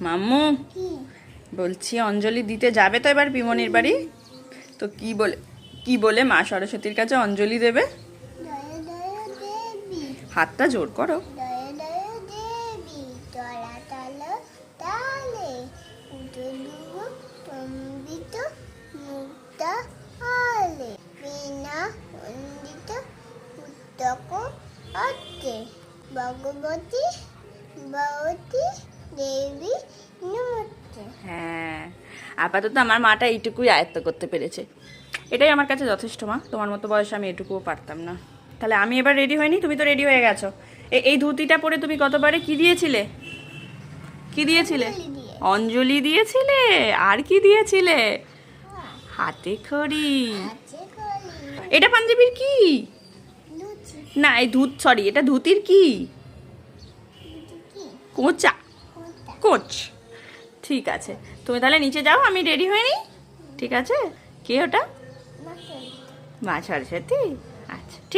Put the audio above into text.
মাম্মু বলছি অঞ্জলি দিতে যাবে তো এবার পিমনির বাড়ি? তো কি বলে কি বলে মা সরস্বতীর কাছে অঞ্জলি দেবে? হাতটা জোর করো। ভগবতী ভগবতী হ্যাঁ আপাতত আমার মাটা এইটুকুই আয়ত্ত করতে পেরেছে। এটাই আমার কাছে যথেষ্ট মা। তোমার মতো বয়সে আমি এটুকুও পারতাম না। তাহলে আমি এবার রেডি হইনি? তুমি তো রেডি হয়ে গেছো। এই ধুতিটা পরে তুমি গতবারে কি দিয়েছিলে? কি দিয়েছিলে? অঞ্জলি দিয়েছিলে? আর কি দিয়েছিলে? হাতে খড়ি। এটা পাঞ্জাবির কি? না এই ধুত সরি এটা ধুতির কি? কোচা। কোচ। ঠিক আছে। তুমি তাহলে নিচে যাও আমি রেডি হয়ে নিই। ঠিক আছে? কে ওটা? মাছ আর সরস্বতী আচ্ছা ঠিক